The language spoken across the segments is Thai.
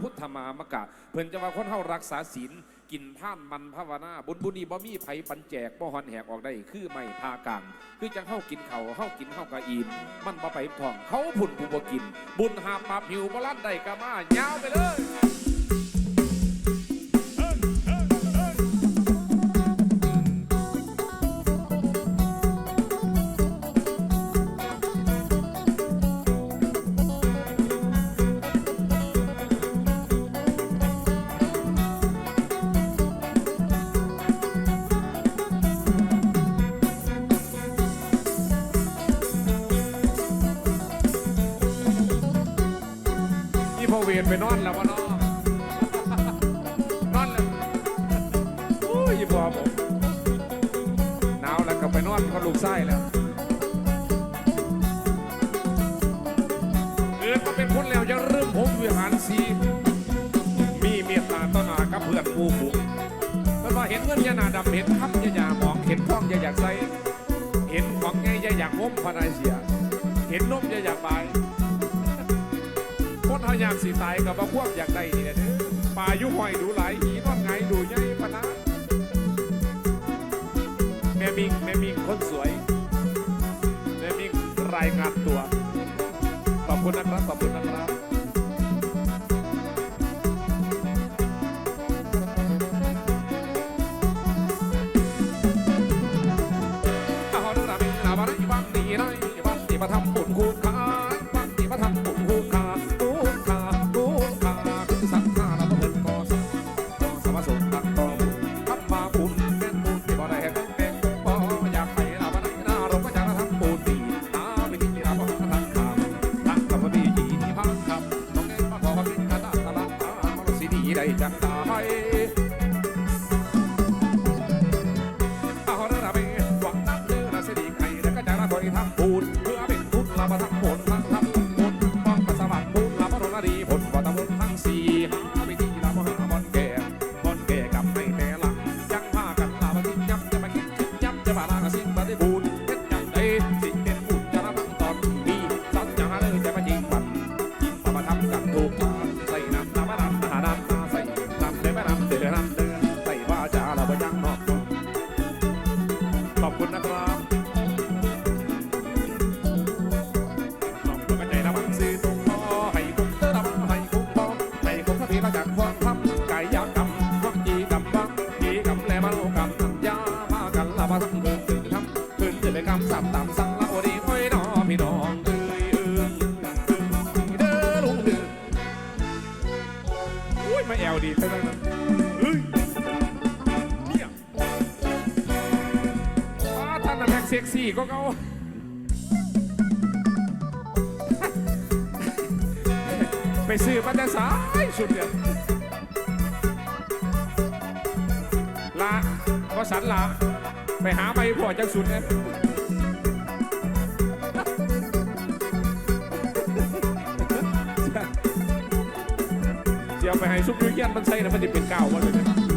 พุทธมามกะ เพิ่นจะมาคนเฮารักษาศีลกินท่านมันภาวนาบุญบุญีบ่มีไผปันแจกบ่ฮอนแหกออกได้คือไม่พากลางคือจังเฮากินเขาวเฮากินเฮากะอิ่มมันบ่ไปท้องเขาผุ่นผู้บ่กิน บุญหาปราบหิวบ่ลัดได้กะมา ยาวไปเลย นอนแล้ววะนาะนอนแล้วอุ้ยพอผมหนาวแล้วก็ไปนอนกับลูกไส้แล้วเกิดมาเป็นคนแล้วจะเริ่มผมวิหารสีมีเมตตาต่อหน้ากับเพื่อนผู้บุกแล้วก็เห็นเงินอยานาดำเห็นคำอยายากมองเห็นท้องยาอยากใส่เห็นของไงยาอยากง้มพนายเสีย เห็นนมยาอยากบาย เฮาอยากสิตายกับว่าพวกอยากได้นี่แหละเด้อป่ายุหอยดูหลายหีนอนไงดูใหญ่ปะนะแม่มิงแม่มิงคนสวยแม่มิงรายงานตัวขอบคุณนะครับขอบคุณนะครับ คุณนะครับ เซ็กซี่ก็เขาไปซื้อมาแต่สายสุดเนี่ยละก็สันละไปหาใบพอจากสุดเนี่ยเดี๋ยวไปให้ซุปยูเยียนมันใช่นะมันจะเป็นเก้าวันเลยนะ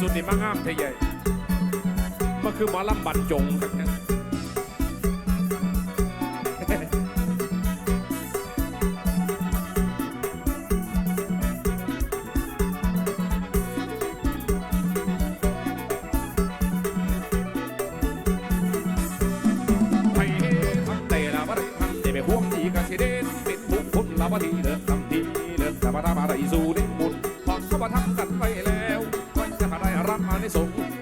สุดนี่มางามเทใหญ่มันคือหมอลำบันจงครับเนี่ยไปทำแต่ละวันทำแต่ไปพวงดีกะสิเด่นเป็นบุคคลละวันที่เลิกทำทีเลิกแต่มาทำอะไรสู่เด่นบุญพอเขามาทำกันไป สงส์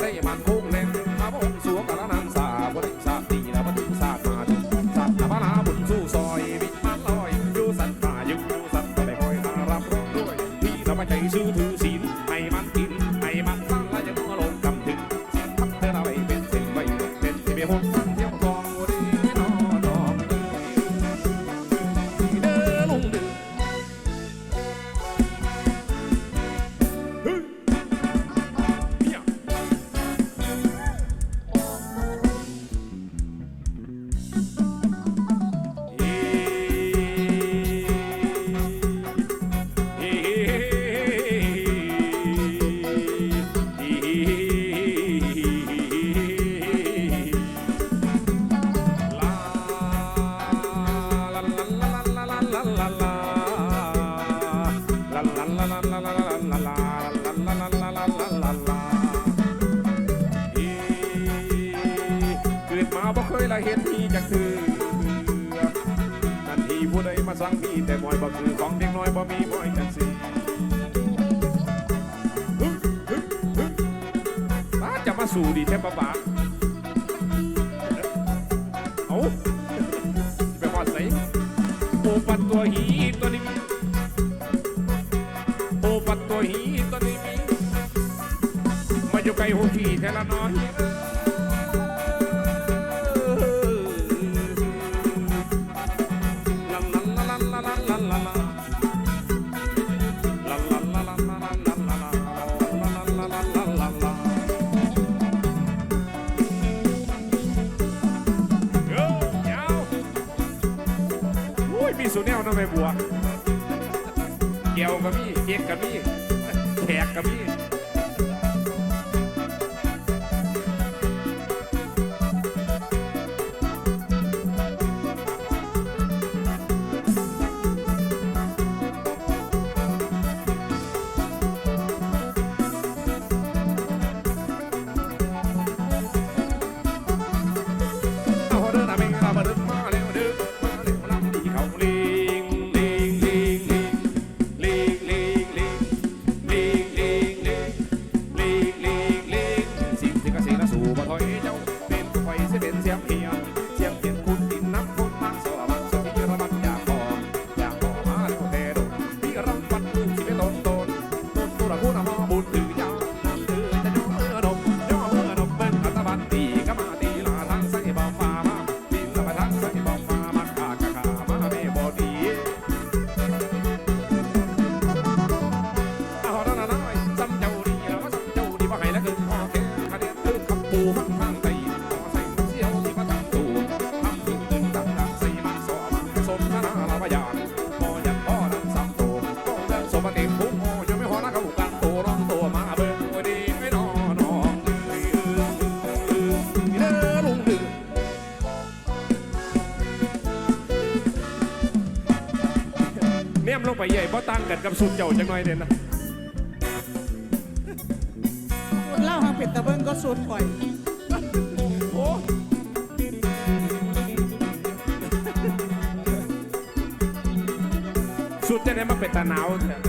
ละเห็นที่จักคือทันทีผู้ใดมาสั่งมีแต่มอยบ่คือของเด็กน้อยบ่มีมอยจังสิฮึฮึฮึป้าจะมาสู่ดีแท้ปะบาเอาไปว่าใส่โอปัดตัวหีตัวนี้โอปัดตัวหีตัวนี้มีมาอยู่ไกลหูขี้แท้ละน้อย มีสุเนวนะแม่บัวเกี่ยวกับมี่เอกกับมี่แขกกับมี่ กันกับสุดเจ้าจังหน่อยเด่นนะคุณเล่าหางเป็ดตะเบิ้งก็สูดข่อยโอ้สุดจะได้มาเป็นตาหนาวเนี่ย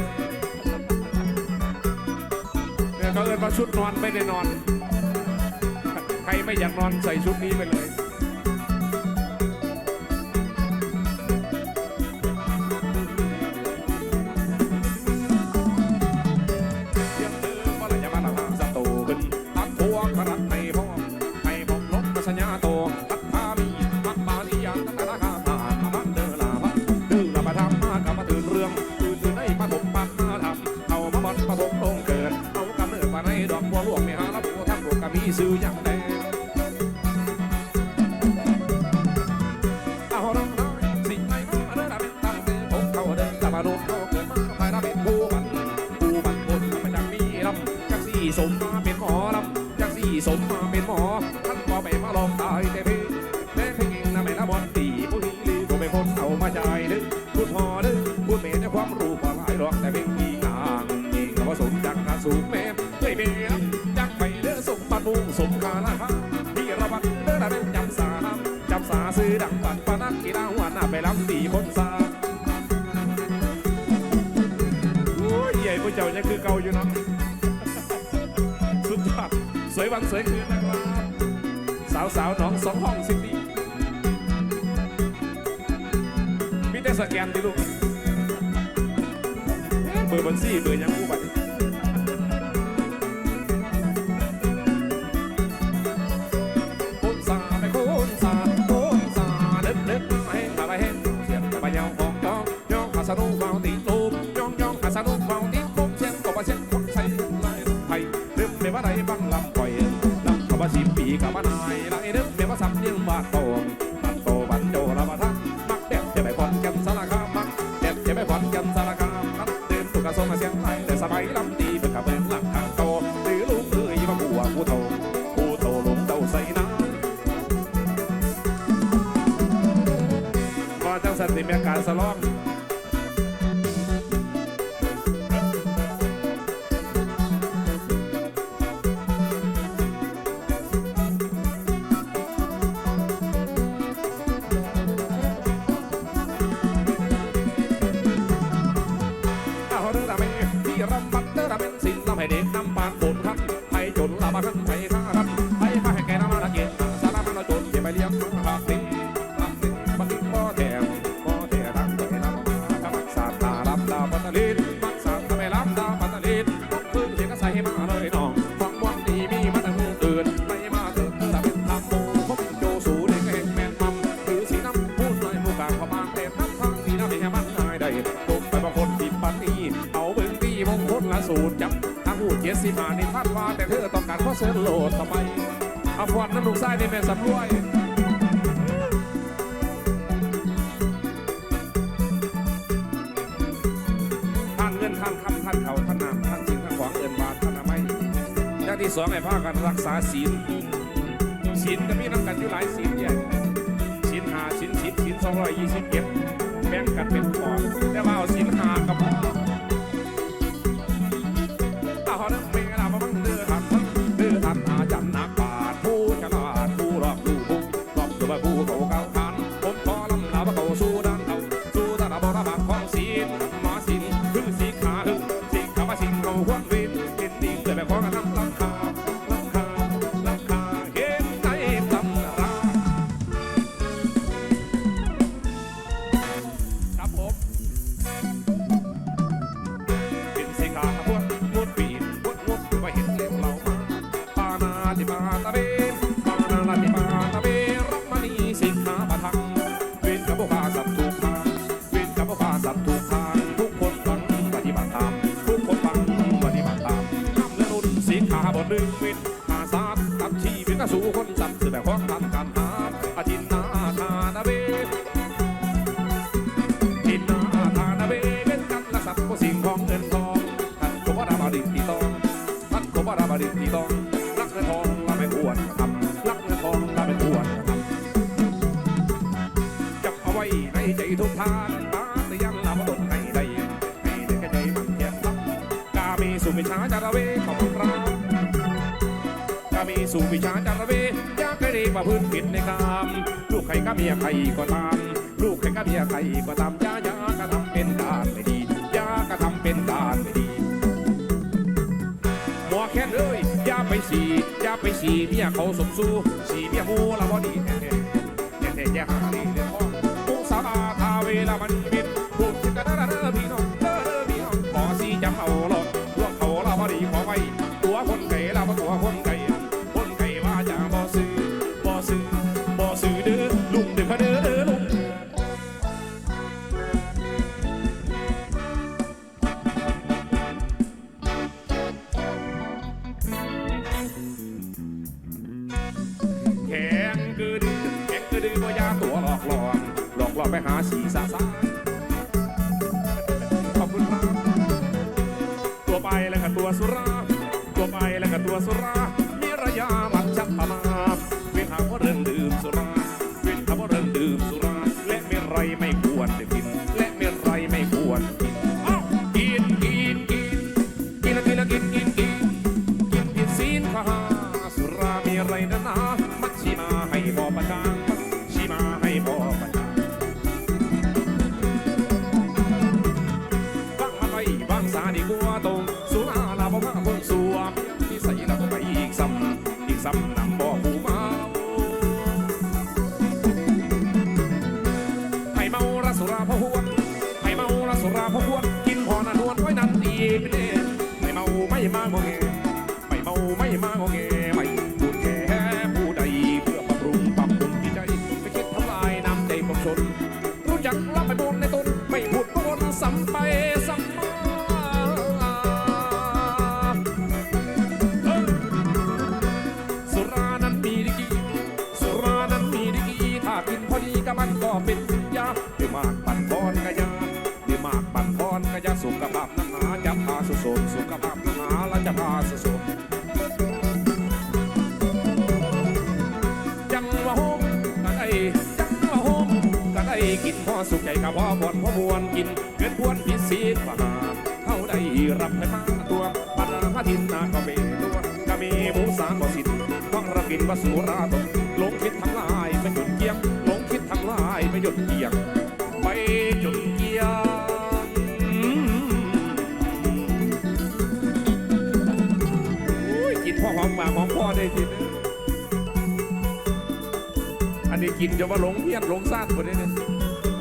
เนี่ยเขาเอินว่าชุดนอนไม่ได้นอน ใครไม่อยากนอนใส่ชุดนี้ไปเลย หญิงลีผู้เป็นคนเอามาใจายดึงพูดพอดึงพูดเมในความรู้พอหลายหรอกแต่เพลงอีงางยิงกับผสมจากนาสูงแม่เคยเป็นจากไปเลือสมบัติมุ่งสมคาราคาที่ระบัดเลือดเป็นจำสาจำสาซื้อดังปัดปานักกีฬาหัวหน้าไปลำตีคนสาโอ้ยใหญ่พวกเจ้ายังคือเก่าอยู่เนาะสุดยอดสวยวันสวยคืนนะครับสาวสาวน้องสองห้องซิตี้มี สแกนดิลูกเบอร์บัญชีเบอร์ยังกู้บัตร อนยันสารคามนัดเดินตุกสมเสียงไทยแต่สบายลำตีเป็นกระเบื้องหลังทางโตหรือลูกเอ้ยมาบัวผู้โตผู้โตลงเต้าใส่น้ำก็จังสันติมีการสลอ เด็กน้ำปานปนครับไปจนลาบ้ากันไปข้ารับไปข้าให้แกน้ำมาละเกีสารพันเราจนเก็บไปเลี้ยงหากติงหักติงบักติงก็แถมบ่อแถมรักไปน้ำมาทำมักสาตารับดาวปัตตลินมักสาทำไมรับดาวปัตตลินต้องพื้นเสียงก็ใส่มาเลยน้องฟังวังดีมีมาแต่เมื่อเกิดไม่มาเถิดเธแต่เป็นทางโมพบโจสูเด็กแห่งแมนมัมถือสีน้ำพูดเลยผู้กลางขบางเต็มน้งทางสีน้ำแห่งมันหายได้ตกไปบางคนปิดปันนี้เอาเบิ่งตีมงคลละสูตรจับูดเจ็ดสิบหานี่ท่านว่าแต่เธอต้องการข้อเสนอโหลดทำไมเอาฟอนนั่นลูกไส้ในแม่สำรวยท่านเงินท่านคำท่านเขาท่านนามท่านสิ่งท่านของเอินบาทท่านอะไรอย่างที่สองให้พากันรักษาศีลศีลก็มีน้ำกันอยู่หลายศีลใหญ่ศีลหาศีลสิบศีลสองร้อยยี่สิบเจ็ดแบ่งกันเป็นขอนแต่ว่าเอาศีลหากับ ติปาตะเบปานาลติปาตะเบรักมณีสิกขาปะทังเว้นกับพวกข้าสัตว์ถูกทางเว้นกับพวกข้าสัตว์ถูกทางทุกคนฟังปฏิบัติตามทุกคนฟังปฏิบัติตามนำและนุนสิกขาบทหนึ่งเว้นขาสาตัดชีวิตกสู่คนสัตว์สืบแบบของทันการหาอาจินนาทานาเบทินนาทานาเบเป็นกันละสัตว์ก็สิ่งของเงินทองท่านก็ว่าราบดินตีตองท่านก็ว่าราบดินตีตอง จารเวของเรากามีสู่วิชาจารเวอยากให้เรียกว่าพื้นผิดในกามลูกใครก็เมียใครก็ตาม ลูกใครก็เมียใครก็ตามอยาอยากระทำเป็นการไม่ดีอยากระทำเป็นการไม่ดีหมอแค่นเอ้ยอย่าไปสีอย่าไปสีเมียเขาสมสู้สีเมียหูละพอดีแท้ๆแท้ๆแท้ๆหาดีเรื่องของมุสาบาทาเวลามันบินพูดกัน ไปหาสีสาสาขอบคุณครับ ตัวไปแล้วก็ตัวสุรา ตัวไปแล้วก็ตัวสุรา จังว่าโฮมก็ได้กินพอสุขใจกับพอบ่นพอมวนกินเกินควรพิเศษกว่าหาเท่าได้รับเงินมาตัวปันมาทินนาก็เป็นตัวก็มีหมูสามบ่สินฟังรับกินวาสุราตกหลงคิดทั้งลายไปหยุดเกียงหลงคิดทั้งลายไปหยุดเกียงไปจน อุ้ยกินพ่อหอมปากหอมพ่อได้ทีเด้ออันนี้กินจะมาหลงเพี้ยนหลงซ่านคนนี้เนี่ย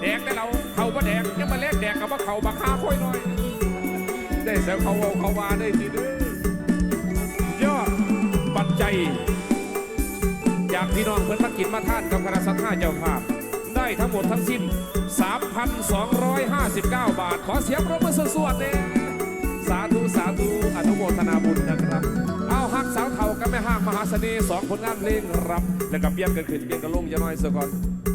แดกได้เราเขาว่แดกยังมาแลกแดกกับว่าเขาบักคาค่อยหน่อย ได้แซวเขาเอาเขาวาได้ทีเด้อยอดปัจจัยจากพี่น้องเพื่อนมากินมาท่านกับคณะสัตยาเจ้าภาพได้ทั้งหมดทั้งสิ้น 3,259 บาท ขอเสียงปรบมือสวดๆเลยสาธุ สาธุ อนุโมทนาบุญนะครับ เอาฮักสาวเท่ากับแม่ห้างมหาเสน่ห์สองผลงานเพลงรับ แล้วก็เปลี่ยนกันขึ้นเปลี่ยนกันลงจะน้อยเสียก่อน